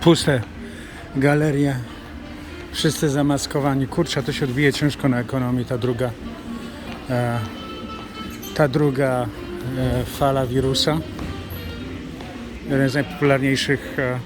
puste galerie. Wszyscy zamaskowani. Kurczę, to się odbije ciężko na ekonomii, ta druga e, ta druga e, fala wirusa. Jeden z najpopularniejszych e,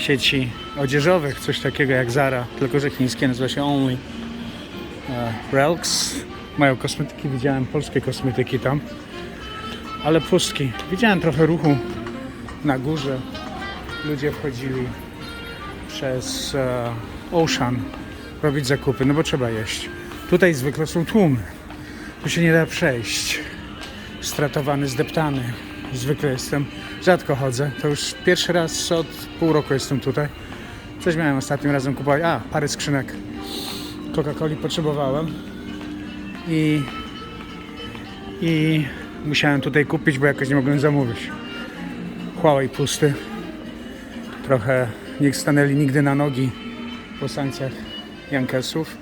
sieci odzieżowych, coś takiego jak Zara, tylko że chińskie, nazywa się Only. E, Relks. Mają kosmetyki, widziałem polskie kosmetyki tam, ale pustki. Widziałem trochę ruchu na górze. Ludzie wchodzili przez e, Ocean robić zakupy, no bo trzeba jeść. Tutaj zwykle są tłumy. Tu się nie da przejść. Stratowany, zdeptany. Zwykle jestem, rzadko chodzę. To już pierwszy raz od pół roku jestem tutaj. Coś miałem ostatnim razem kupować. A, parę skrzynek Coca-Coli potrzebowałem. I, I musiałem tutaj kupić, bo jakoś nie mogłem zamówić. Huawei pusty. Trochę nie stanęli nigdy na nogi po sankcjach Yankesów.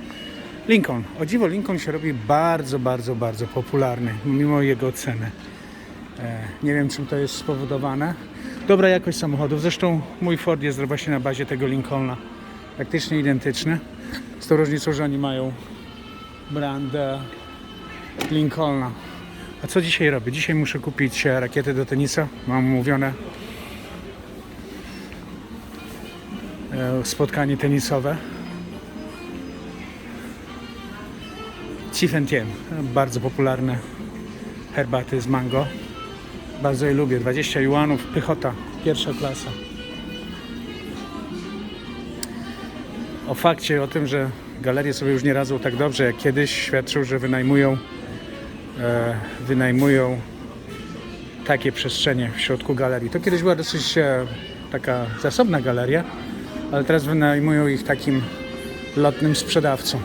Lincoln. O dziwo Lincoln się robi bardzo, bardzo, bardzo popularny, mimo jego ceny. E, nie wiem czym to jest spowodowane. Dobra jakość samochodów. Zresztą mój Ford jest właśnie na bazie tego Lincolna. Praktycznie identyczny. Z tą różnicą, że oni mają brand Lincolna. A co dzisiaj robię? Dzisiaj muszę kupić e, rakiety do tenisa. Mam umówione spotkanie tenisowe. Cifentiem, bardzo popularne herbaty z mango. Bardzo je lubię. 20 juanów, pychota, pierwsza klasa. O fakcie, o tym, że galerie sobie już nie radzą tak dobrze jak kiedyś, świadczył, że wynajmują, e, wynajmują takie przestrzenie w środku galerii. To kiedyś była dosyć e, taka zasobna galeria, ale teraz wynajmują ich takim lotnym sprzedawcom.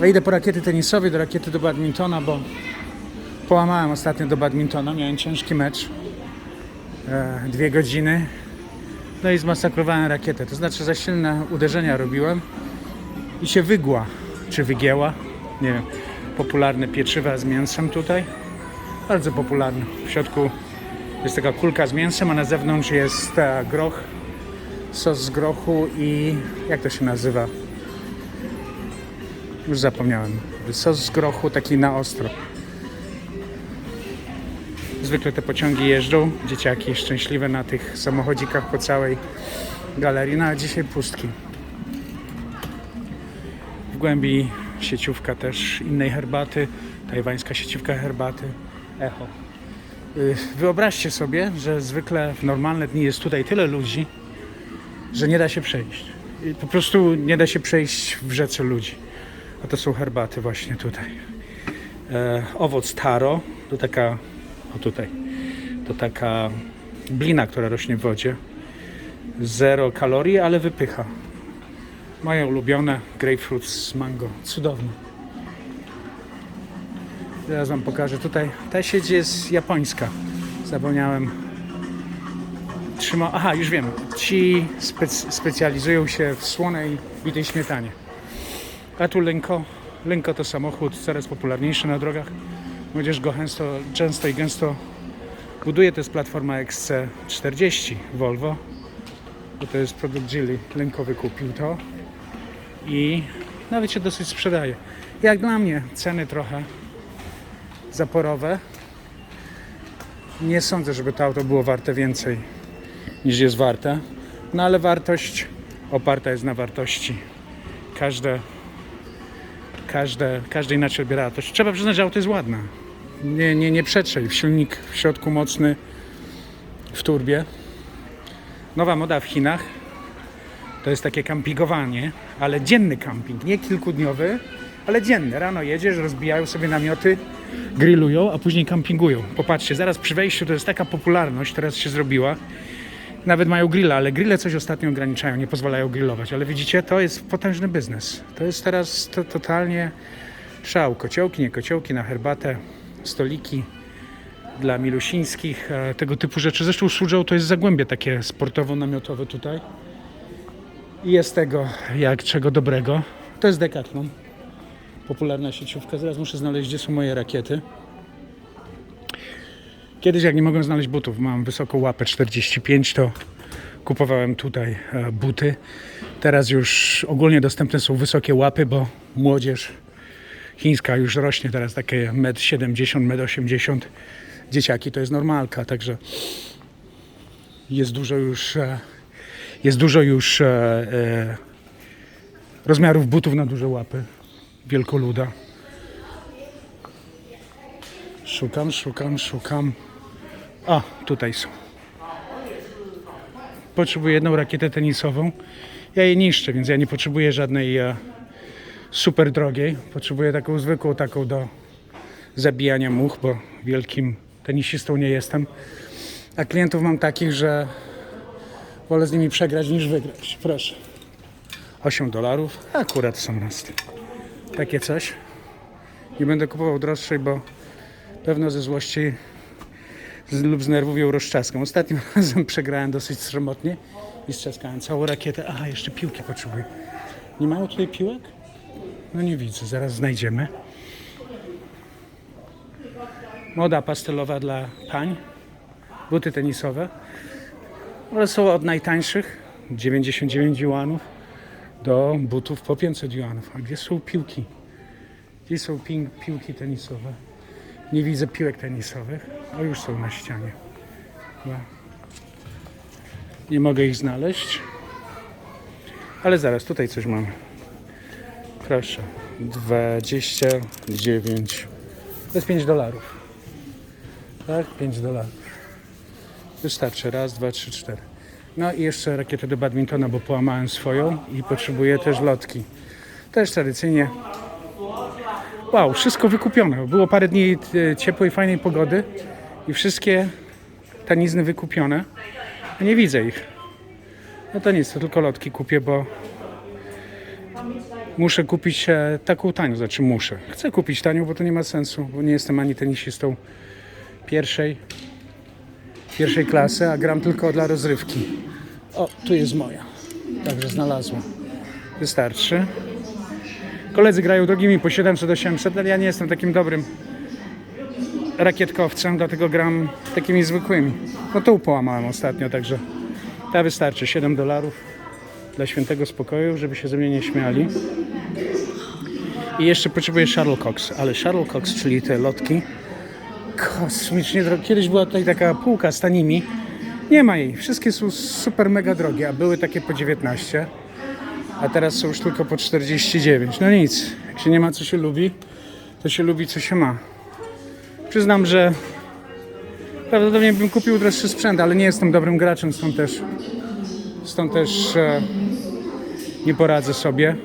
Ja idę po rakiety tenisowe, do rakiety do badmintona, bo połamałem ostatnio do badmintona, miałem ciężki mecz, e, dwie godziny, no i zmasakrowałem rakietę, to znaczy za silne uderzenia robiłem i się wygła, czy wygięła, nie wiem, popularne pieczywa z mięsem tutaj, bardzo popularne, w środku jest taka kulka z mięsem, a na zewnątrz jest e, groch, sos z grochu i jak to się nazywa? Już zapomniałem. Sos z grochu taki na ostro. Zwykle te pociągi jeżdżą, dzieciaki szczęśliwe na tych samochodzikach po całej galerii, no a dzisiaj pustki. W głębi sieciówka też innej herbaty, tajwańska sieciówka herbaty, echo. Y, Wyobraźcie sobie, że zwykle w normalne dni jest tutaj tyle ludzi, że nie da się przejść. I Po prostu nie da się przejść w rzece ludzi. A to są herbaty właśnie tutaj. E, owoc taro, to taka, o tutaj, to taka blina, która rośnie w wodzie. Zero kalorii, ale wypycha. Moje ulubione grapefruit z mango. Cudowne. Teraz wam pokażę. Tutaj ta sieć jest japońska. Zapomniałem. Trzyma... Aha, już wiem. Ci spec- specjalizują się w słonej bitej śmietanie. A tu Lenko. Lenko to samochód coraz popularniejszy na drogach. Młodzież go często, często i gęsto buduje. To jest platforma XC40 Volvo. Bo to jest produkt Geely. Lenko wykupił to. I nawet się dosyć sprzedaje. Jak dla mnie ceny trochę zaporowe. Nie sądzę, żeby to auto było warte więcej niż jest warte. No ale wartość oparta jest na wartości. Każde każde, każdy inaczej odbiera wartość. Trzeba przyznać, że auto jest ładne. Nie, nie, nie przetrzej. Silnik w środku mocny w turbie. Nowa moda w Chinach to jest takie kampingowanie, ale dzienny camping, nie kilkudniowy, ale dzienny. Rano jedziesz, rozbijają sobie namioty, grillują, a później kampingują. Popatrzcie, zaraz przy wejściu to jest taka popularność, teraz się zrobiła. Nawet mają grilla, ale grille coś ostatnio ograniczają, nie pozwalają grillować. Ale widzicie, to jest potężny biznes. To jest teraz to, totalnie szał. Kociołki, nie kociołki na herbatę, stoliki dla milusińskich, e, tego typu rzeczy. Zresztą Suzhou to jest zagłębie takie sportowo-namiotowe tutaj. I jest tego jak czego dobrego. To jest Decathlon. Popularna sieciówka. Zaraz muszę znaleźć, gdzie są moje rakiety. Kiedyś jak nie mogłem znaleźć butów, mam wysoką łapę 45, to kupowałem tutaj e, buty. Teraz już ogólnie dostępne są wysokie łapy, bo młodzież chińska już rośnie teraz takie 1,70 m, 1,80 m. Dzieciaki to jest normalka, także jest dużo już e, jest dużo już e, rozmiarów butów na duże łapy wielkoluda. Szukam, szukam, szukam. A, tutaj są. Potrzebuję jedną rakietę tenisową. Ja jej niszczę, więc ja nie potrzebuję żadnej e, super drogiej. Potrzebuję taką zwykłą, taką do zabijania much, bo wielkim tenisistą nie jestem. A klientów mam takich, że wolę z nimi przegrać niż wygrać. Proszę. 8 dolarów. Akurat są nas. Takie coś. Nie będę kupował droższej, bo pewno ze złości lub z nerwów ją. Ostatnim razem przegrałem dosyć sromotnie i strzaskałem całą rakietę. Aha, jeszcze piłki potrzebuję. Nie mają tutaj piłek? No nie widzę, zaraz znajdziemy. Moda pastelowa dla pań. Buty tenisowe. Ale są od najtańszych 99 juanów do butów po 500 juanów. A gdzie są piłki? Gdzie są pi- piłki tenisowe? Nie widzę piłek tenisowych. O, już są na ścianie. Nie mogę ich znaleźć. Ale zaraz, tutaj coś mam. Proszę. 29. To jest 5 dolarów. Tak? 5 dolarów. Wystarczy. Raz, dwa, trzy, cztery. No i jeszcze rakietę do badmintona, bo połamałem swoją i potrzebuję też lotki. Też tradycyjnie. Wow, wszystko wykupione. Było parę dni e, ciepłej, fajnej pogody i wszystkie tanizny wykupione. Nie widzę ich. No to nic, to tylko lotki kupię, bo muszę kupić e, taką tanią, znaczy muszę. Chcę kupić tanią, bo to nie ma sensu, bo nie jestem ani tenisistą pierwszej, pierwszej klasy, a gram tylko dla rozrywki. O, tu jest moja. Także znalazłem. Wystarczy. Koledzy grają drogimi po 700-800, ale ja nie jestem takim dobrym rakietkowcem, dlatego gram takimi zwykłymi. No tu połamałem ostatnio, także ta wystarczy. 7 dolarów dla świętego spokoju, żeby się ze mnie nie śmiali. I jeszcze potrzebuję shuttlecocks, ale shuttlecocks, czyli te lotki, kosmicznie drogie. Kiedyś była tutaj taka półka z tanimi. Nie ma jej. Wszystkie są super mega drogie, a były takie po 19, a teraz są już tylko po 49. No nic, jak się nie ma co się lubi, to się lubi co się ma. Przyznam, że prawdopodobnie bym kupił droższy sprzęt, ale nie jestem dobrym graczem, stąd też, stąd też e, nie poradzę sobie.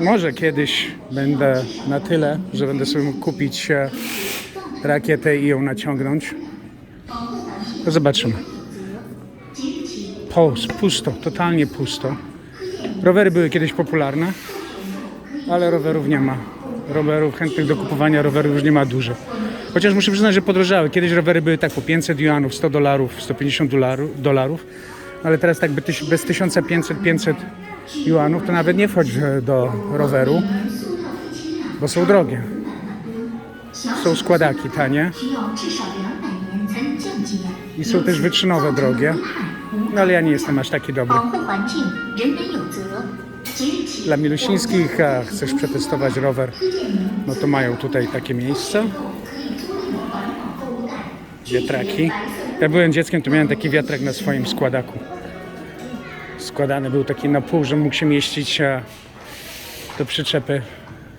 Może kiedyś będę na tyle, że będę sobie mógł kupić e, rakietę i ją naciągnąć. To zobaczymy. Pust, pusto, totalnie pusto. Rowery były kiedyś popularne, ale rowerów nie ma. Rowerów chętnych do kupowania rowerów już nie ma dużo. Chociaż muszę przyznać, że podrożały. Kiedyś rowery były tak po 500 juanów, 100 dolarów, 150 dolarów, ale teraz tak bez 1500, 500 juanów to nawet nie wchodzi e, do roweru, bo są drogie. Są składaki tanie i są też wyczynowe drogie, no ale ja nie jestem aż taki dobry. Dla milusińskich, a chcesz przetestować rower, no to mają tutaj takie miejsce. Wiatraki. Ja byłem dzieckiem, to miałem taki wiatrak na swoim składaku. Składany był taki na pół, że mógł się mieścić do przyczepy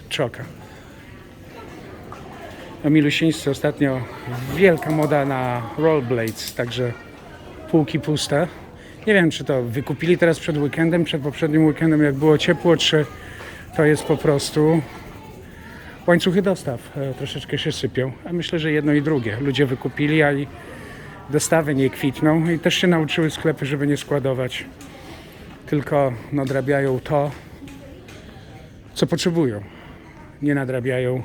czoka. A milusińscy ostatnio wielka moda na rollerblades, także półki puste. Nie wiem, czy to wykupili teraz przed weekendem, przed poprzednim weekendem, jak było ciepło, czy to jest po prostu łańcuchy dostaw e, troszeczkę się sypią. A myślę, że jedno i drugie. Ludzie wykupili, a i dostawy nie kwitną i też się nauczyły sklepy, żeby nie składować, tylko nadrabiają to, co potrzebują. Nie nadrabiają,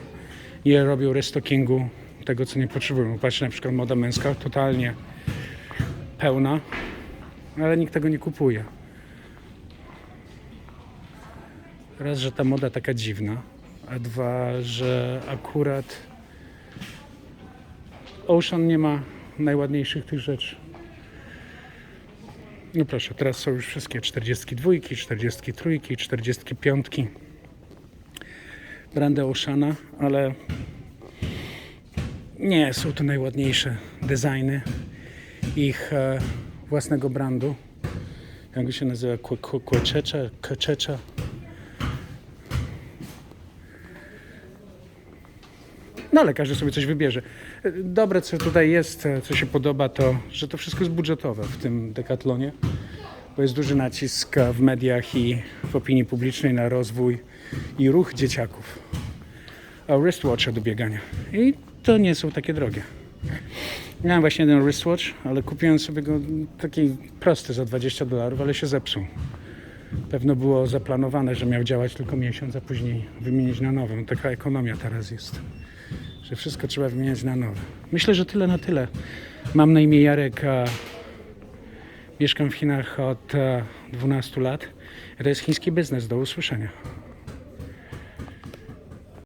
nie robią restockingu tego, co nie potrzebują. Patrz, na przykład moda męska totalnie pełna, ale nikt tego nie kupuje. Raz, że ta moda taka dziwna, a dwa, że akurat Ocean nie ma najładniejszych tych rzeczy. No proszę, teraz są już wszystkie 42, 43, 45. Brandy Oceana, ale nie są to najładniejsze designy ich e, własnego brandu. Jak się nazywa? Kłeczecza? Keczecza? No ale każdy sobie coś wybierze. Dobre, co tutaj jest, e, co się podoba, to, że to wszystko jest budżetowe w tym dekatlonie, bo jest duży nacisk e, w mediach i w opinii publicznej na rozwój i ruch dzieciaków. A wristwatche do biegania. I to nie są takie drogie. Miałem właśnie jeden wristwatch, ale kupiłem sobie go taki prosty za 20 dolarów, ale się zepsuł. Pewno było zaplanowane, że miał działać tylko miesiąc, a później wymienić na nowy. No, taka ekonomia teraz jest, że wszystko trzeba wymieniać na nowe. Myślę, że tyle na tyle. Mam na imię Jarek, a mieszkam w Chinach od e, 12 lat. To jest chiński biznes. Do usłyszenia.